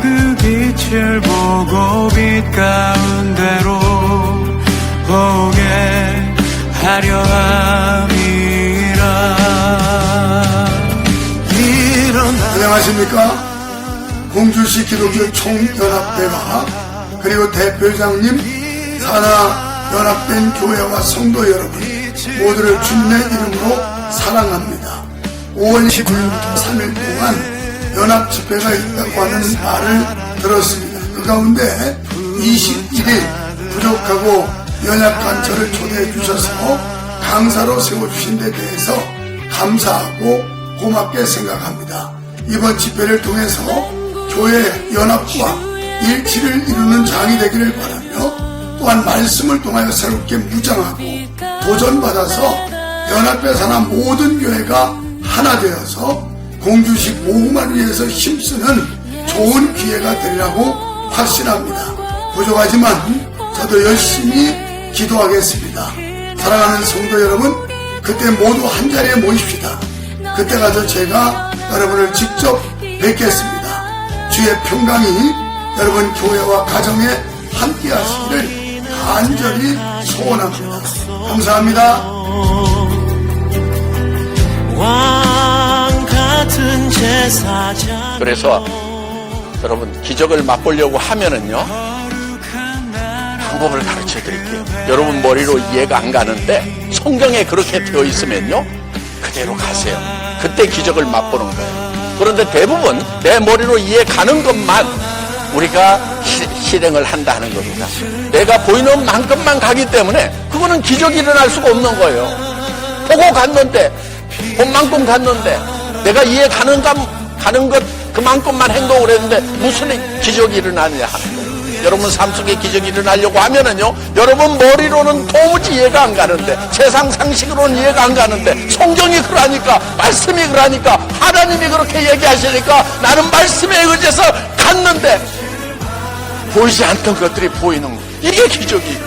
그 빛을 보고 빛 가운데로 오게 하려 함이라 안녕하십니까? 공주시 기독교 총연합회가 그리고 대표장님 산하 연합된 교회와 성도 여러분 모두를 주님의 이름으로 사랑합니다. 5월 19일부터 3일 동안 연합 집회가 있다고 하는 말을 들었습니다. 그 가운데 21일 부족하고 연약한 저를 초대해 주셔서 강사로 세워주신 데 대해서 감사하고 고맙게 생각합니다. 이번 집회를 통해서 교회 연합과 일치를 이루는 장이 되기를 바라며 또한 말씀을 통하여 새롭게 무장하고 도전받아서 연합회 산하 모든 교회가 하나 되어서 공주시 모험을 위해서 힘쓰는 좋은 기회가 되리라고 확신합니다. 부족하지만 저도 열심히 기도하겠습니다. 사랑하는 성도 여러분, 그때 모두 한 자리에 모입시다. 그때 가서 제가 여러분을 직접 뵙겠습니다. 주의 평강이 여러분 교회와 가정에 함께 하시기를 간절히 소원합니다. 감사합니다. 그래서 여러분 기적을 맛보려고 하면은요 방법을 가르쳐 드릴게요. 여러분 머리로 이해가 안 가는데 성경에 그렇게 되어 있으면요 그대로 가세요. 그때 기적을 맛보는 거예요. 그런데 대부분 내 머리로 이해 가는 것만 우리가 시- 실행을 한다는 겁니다. 내가 보이는 만큼만 가기 때문에 그거는 기적이 일어날 수가 없는 거예요. 보고 갔는데 본 만큼 갔는데 내가 이해 가는 감 가는 것 그만큼만 행동을 했는데 무슨 기적이 일어나느냐 하는 거예요. 여러분 삶 속에 기적이 일어나려고 하면은요, 여러분 머리로는 도무지 이해가 안 가는데, 세상 상식으로는 이해가 안 가는데, 성경이 그러니까, 말씀이 그러니까, 하나님이 그렇게 얘기하시니까, 나는 말씀에 의지해서 갔는데, 보이지 않던 것들이 보이는 거. 이게 기적이에요.